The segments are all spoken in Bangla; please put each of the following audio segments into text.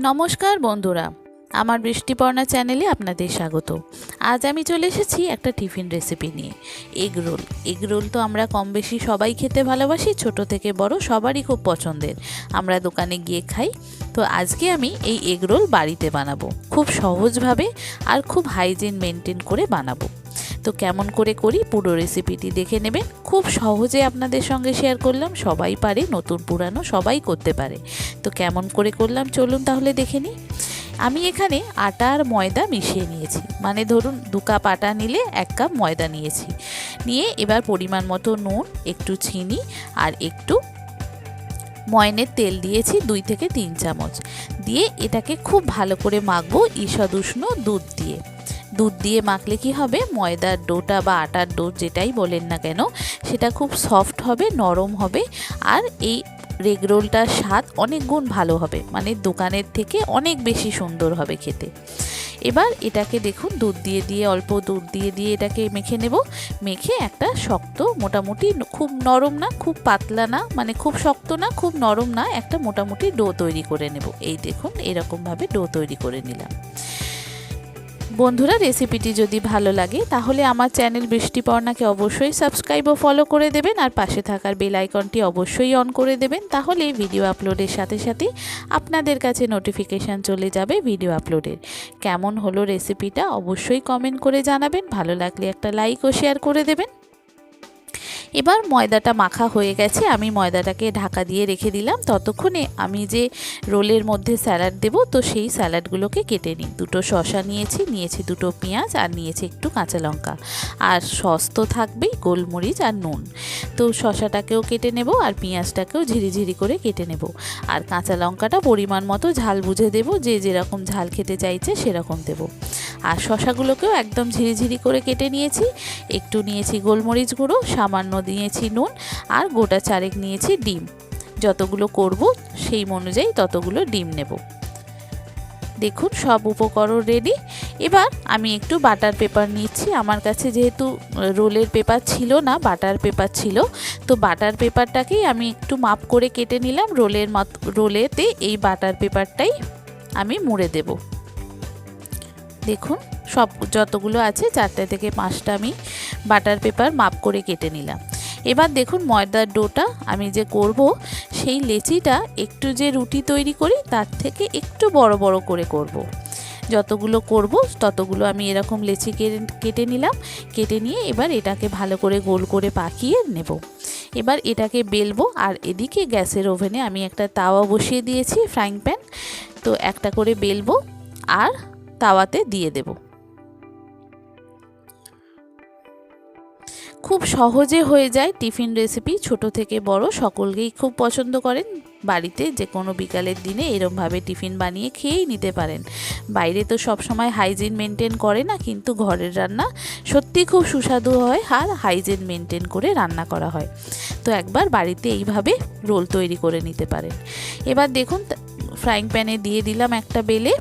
নমস্কার বন্ধুরা। আমার বৃষ্টিপর্ণা চ্যানেলে আপনাদের স্বাগত। আজ আমি চলে এসেছি একটা টিফিন রেসিপি নিয়ে। Egg roll. এগ রোল তো আমরা কম বেশি সবাই খেতে ভালোবাসি, ছোট থেকে বড় সবারই খুব পছন্দের। আমরা দোকানে গিয়ে খাই। তো আজকে আমি এই এগ রোল বাড়িতে বানাবো। খুব সহজভাবে আর খুব হাইজিন মেনটেন করে বানাবো। তো কেমন করে করি পুরো রেসিপিটি দেখে নেবেন। খুব সহজে আপনাদের সঙ্গে শেয়ার করলাম, সবাই পারে, নতুন পুরানো সবাই করতে পারে। তো কেমন করে করলাম চলুন তাহলে দেখে নিই। আমি এখানে আটা আর ময়দা মিশিয়ে নিয়েছি। মানে ধরুন, দু কাপ আটা নিলে এক কাপ ময়দা নিয়েছি। নিয়ে এবার পরিমাণ মতো নুন, একটু চিনি আর একটু ময়নের তেল দিয়েছি দুই থেকে তিন চামচ। দিয়ে এটাকে খুব ভালো করে মাখবো ঈষদ উষ্ণ দুধ দিয়ে। দুধ দিয়ে মাখলে কি হবে? ময়দার ডোটা বা আটার ডো যেটাই বলেন না কেন, সেটা খুব সফট হবে, নরম হবে। আর এই রেগ রোলটার স্বাদ অনেক গুণ ভালো হবে। মানে দোকানের থেকে অনেক বেশি সুন্দর হবে খেতে। এবার এটাকে দেখুন, দুধ দিয়ে দিয়ে, অল্প দুধ দিয়ে দিয়ে এটাকে মেখে নেব। মেখে একটা শক্ত, মোটামুটি খুব নরম না, খুব পাতলা না মানে খুব শক্ত না, খুব নরম না, একটা মোটামুটি ডো তৈরি করে নেব। এই দেখুন, এরকমভাবে ডো তৈরি করে নিলাম। বন্ধুরা রেসিপিটি যদি ভালো লাগে, তাহলে আমার চ্যানেল বৃষ্টিপর্ণাকে অবশ্যই সাবস্ক্রাইব ও ফলো করে দেবেন, আর পাশে থাকার বেল আইকনটি অবশ্যই অন করে দেবেন। তাহলে ভিডিও আপলোডের সাথে সাথে আপনাদের কাছে নোটিফিকেশান চলে যাবে ভিডিও আপলোডের কেমন হলো রেসিপিটা অবশ্যই কমেন্ট করে জানাবেন, ভালো লাগলে একটা লাইক ও শেয়ার করে দেবেন। এবার ময়দাটা মাখা হয়ে গেছে। আমি ময়দাটাকে ঢাকা দিয়ে রেখে দিলাম। ততক্ষণে আমি যে রোলের মধ্যে স্যালাড দেব, তো সেই স্যালাডগুলোকে কেটে নিই। দুটো শশা নিয়েছি নিয়েছি দুটো পেঁয়াজ আর নিয়েছি একটু কাঁচা লঙ্কা। আর সস তো থাকবেই, গোলমরিচ আর নুন। তো শশাটাকেও কেটে নেব আর পেঁয়াজটাকেও ঝিরিঝিরি করে কেটে নেব। আর কাঁচা লঙ্কাটা পরিমাণ মতো ঝাল বুঝে দেব। যে যেরকম ঝাল খেতে চাইছে সেরকম দেব। আর শশাগুলোকেও একদম ঝিরিঝিরি করে কেটে নিয়েছি। একটু নিয়েছি গোলমরিচ গুঁড়ো, সামান্য দিয়েছি নুন আর গোটা চারেক নিয়েছি ডিম। যতগুলো করব সেই অনুযায়ী ততগুলো ডিম নেব। দেখুন, সব উপকরণ রেডি এবার আমি একটু বাটার পেপার নিচ্ছি। আমার কাছে যেহেতু রোলের পেপার ছিল না বাটার পেপার ছিল, তো বাটার পেপারটাকেই আমি একটু মাপ করে কেটে নিলাম। রোলের মত, রোলেতে এই বাটার পেপারটাই আমি মুড়ে দেব। দেখুন, সব যতগুলো আছে চারটে থেকে পাঁচটা আমি বাটার পেপার মাপ করে কেটে নিলাম। এবার দেখুন ময়দার ডোটা আমি যে করব, সেই লেচিটা একটু যে রুটি তৈরি করি, তার থেকে একটু বড় বড় করে করব। যতগুলো করব, ততগুলো আমি এরকম লেচি কেটে নিলাম। কেটে নিয়ে এবার এটাকে ভালো করে গোল করে পাকিয়ে নেব। এবার এটাকে বেলবো, আর এদিকে গ্যাসের ওভেনে আমি একটা তাওয়া বসিয়ে দিয়েছি, ফ্রাইং প্যান। তো একটা করে বেলবো, আর তাওয়াতে দিয়ে দেবো। খুব সহজে হয়ে যায় টিফিন রেসিপি। ছোট থেকে বড় সকলকেই খুব পছন্দ করেন। বাড়িতে যে কোনো বিকালের দিনে এরমভাবে টিফিন বানিয়ে খেয়েই নিতে পারেন। বাইরে তো সব সময় হাইজিন মেনটেন করে না, কিন্তু ঘরের রান্না সত্যি খুব সুস্বাদু হয় আর হাইজিন মেনটেন করে রান্না করা হয়। তো একবার বাড়িতে এইভাবে রোল তৈরি করে নিতে পারেন। এবার দেখুন ফ্রাইং প্যানে দিয়ে দিলাম একটা বেলে।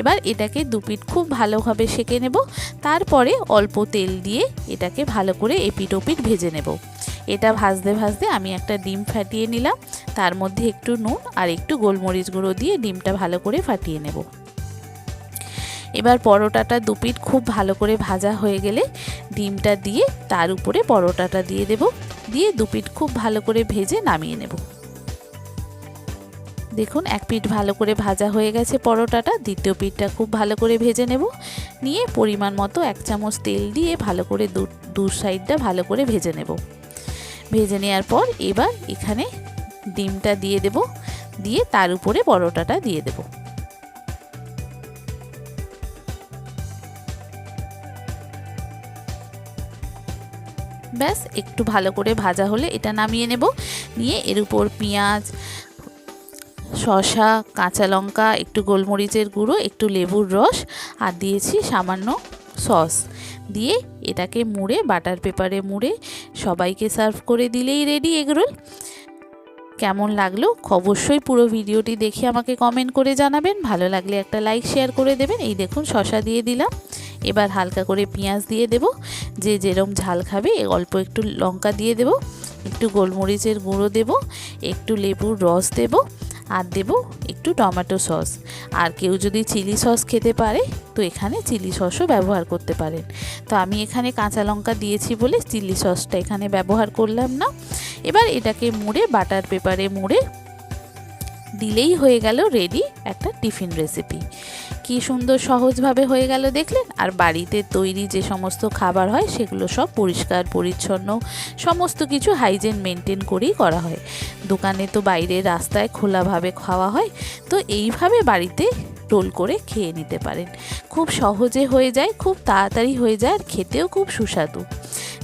এবার এটাকে দুপিট খুব ভালোভাবে সেঁকে নেব। তারপরে অল্প তেল দিয়ে এটাকে ভালো করে এপিট ওপিট ভেজে নেব। এটা ভাজতে ভাজতে আমি একটা ডিম ফাটিয়ে নিলাম। তার মধ্যে একটু নুন আর একটু গোলমরিচ গুঁড়ো দিয়ে ডিমটা ভালো করে ফাটিয়ে নেব। এবার পরোটাটা দুপিট খুব ভালো করে ভাজা হয়ে গেলে ডিমটা দিয়ে তার উপরে পরোটাটা দিয়ে দেব। দিয়ে দুপিট খুব ভালো করে ভেজে নামিয়ে নেব। দেখুন, এক পিঠ ভালো করে ভাজা হয়ে গেছে পরোটাটা। দ্বিতীয় পিঠটা খুব ভালো করে ভেজে নেব। নিয়ে পরিমাণ মতো এক চামচ তেল দিয়ে ভালো করে দু দু সাইডটা ভালো করে ভেজে নেব। ভেজে নেওয়ার পর এবার এখানে ডিমটা দিয়ে দেব। দিয়ে তার উপরে পরোটাটা দিয়ে দেব। ব্যাস, একটু ভালো করে ভাজা হলে এটা নামিয়ে নেব। নিয়ে এর উপর পেঁয়াজ শশা কাঁচা লঙ্কা, একটু গোলমরিচের গুঁড়ো, একটু লেবুর রস আর দিয়েছি সামান্য সস। দিয়ে এটাকে মুড়ে, বাটার পেপারে মুড়ে সবাইকে সার্ভ করে দিলেই রেডি এগরোল। কেমন লাগল অবশ্যই পুরো ভিডিওটি দেখে আমাকে কমেন্ট করে জানাবেন। ভালো লাগলে একটা লাইক, শেয়ার করে দেবেন। এই দেখুন শশা দিয়ে দিলাম। এবার হালকা করে পেঁয়াজ দিয়ে দেব। যে যেরম ঝাল খাবে, অল্প একটু লঙ্কা দিয়ে দেব। একটু গোলমরিচের গুঁড়ো দেব। একটু লেবুর রস দেব। আর দেব একটু টমেটো সস। আর কেউ যদি চিলি সস খেতে পারে, তো এখানে চিলি সসও ব্যবহার করতে পারেন। তো আমি এখানে কাঁচা লঙ্কা দিয়েছি বলে চিলি সসটা এখানে ব্যবহার করলাম না। এবার এটাকে মুড়ে বাটার পেপারে মুড়ে দিলেই হয়ে গেল রেডি একটা টিফিন রেসিপি। কি সুন্দর সহজভাবে হয়ে গেল দেখলেন? আর বাড়িতে তৈরি যে সমস্ত খাবার হয়, সেগুলো সব পরিষ্কার, পরিচ্ছন্ন, সমস্ত কিছু হাইজেন মেনটেন করেই করা হয়। দোকানে তো বাইরে রাস্তায় খোলাভাবে খাওয়া হয়। তো এইভাবে বাড়িতে রোল করে খেয়ে নিতে পারেন। খুব সহজে হয়ে যায়, খুব তাড়াতাড়ি হয়ে যায় আর খেতেও খুব সুস্বাদু।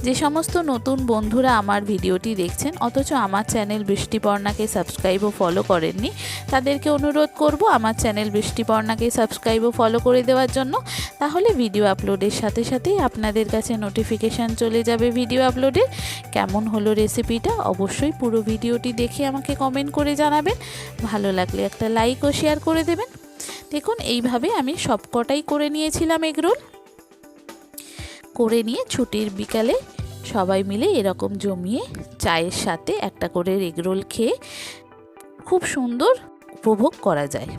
যে সমস্ত নতুন বন্ধুরা আমার ভিডিওটি দেখছেন, অথচ আমার চ্যানেল বৃষ্টিপর্ণাকে সাবস্ক্রাইব ও ফলো করেননি, তাদেরকে অনুরোধ করব আমার চ্যানেল বৃষ্টিপর্ণাকে সাবস্ক্রাইব ও ফলো করে দেওয়ার জন্য। তাহলে ভিডিও আপলোডের সাথে সাথেই আপনাদের কাছে নোটিফিকেশান চলে যাবে ভিডিও আপলোডের। কেমন হলো রেসিপিটা অবশ্যই পুরো ভিডিওটি দেখে আমাকে কমেন্ট করে জানাবেন। ভালো লাগলে একটা লাইক ও শেয়ার করে দেবেন। দেখুন, এইভাবে আমি সবকটাই করে নিয়েছিলাম এগরোল। করে নিয়ে ছুটির বিকালে সবাই মিলে এরকম জমিয়ে চায়ের সাথে একটা করে এগরোল খেয়ে খুব সুন্দর উপভোগ করা যায়।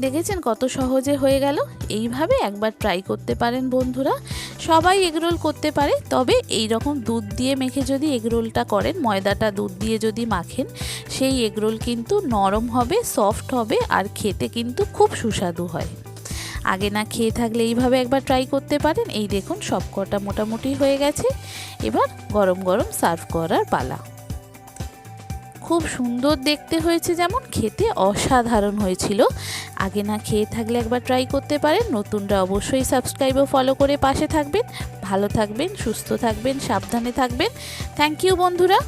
দেখেছেন কত সহজে হয়ে গেল? এইভাবে একবার ট্রাই করতে পারেন বন্ধুরা। সবাই এগরোল করতে পারে, তবে এই রকম দুধ দিয়ে মেখে যদি এগরোলটা করেন, ময়দাটা দুধ দিয়ে যদি মাখেন, সেই এগরোল কিন্তু নরম হবে সফট হবে, আর খেতে কিন্তু খুব সুস্বাদু হয়। আগে না খেয়ে থাকলে এইভাবে একবার ট্রাই করতে পারেন। এই দেখুন সব কটা মোটামুটি হয়ে গেছে। এবার গরম গরম সার্ভ করার পালা। খুব সুন্দর দেখতে হয়েছে যেমন, খেতে অসাধারণ হয়েছিল। আগে না খেয়ে থাকলে একবার ট্রাই করতে পারেন, নতুনরা অবশ্যই সাবস্ক্রাইব ও ফলো করে পাশে থাকবেন। ভালো থাকবেন, সুস্থ থাকবেন, সাবধানে থাকবেন। থ্যাংক ইউ বন্ধুরা।